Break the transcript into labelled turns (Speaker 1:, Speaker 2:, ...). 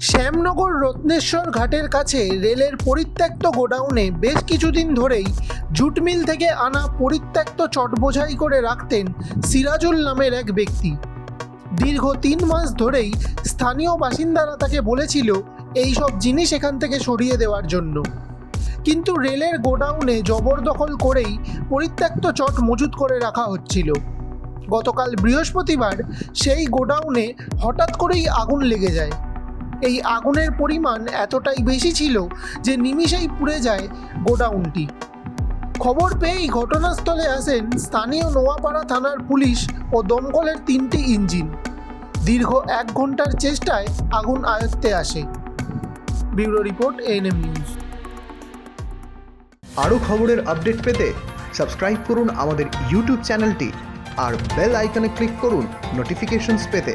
Speaker 1: শ্যামনগর রত্নেশ্বর ঘাটের কাছে রেলের পরিত্যক্ত গোডাউনে বেশ কিছুদিন ধরেই জুট মিল থেকে আনা পরিত্যক্ত চট বোঝাই করে রাখতেন সিরাজুল নামের এক ব্যক্তি। দীর্ঘ তিন মাস ধরেই স্থানীয় বাসিন্দারা তাকে বলেছিল এই সব জিনিস এখান থেকে সরিয়ে দেওয়ার জন্য। কিন্তু রেলের গোডাউনে জবরদখল করেই পরিত্যক্ত চট মজুত করে রাখা হচ্ছিল। গতকাল বৃহস্পতিবার সেই গোডাউনে হঠাৎ করেই আগুন লেগে যায়। এই আগুনের পরিমাণ এতটাই বেশি ছিল যে নিমিষেই পুড়ে যায় গোডাউনটি। খবর পেয়েই ঘটনাস্থলে আসেন স্থানীয় নোয়াপাড়া থানার পুলিশ ও দমকলের তিনটি ইঞ্জিন। দীর্ঘ এক ঘণ্টার চেষ্টায় আগুন আয়ত্তে আসে। ব্যুরো রিপোর্ট এএনএম নিউজ
Speaker 2: আরও খবরের আপডেট পেতে সাবস্ক্রাইব করুন আমাদের ইউটিউব চ্যানেলটি আর বেল আইকনে ক্লিক করুন নোটিফিকেশনস পেতে।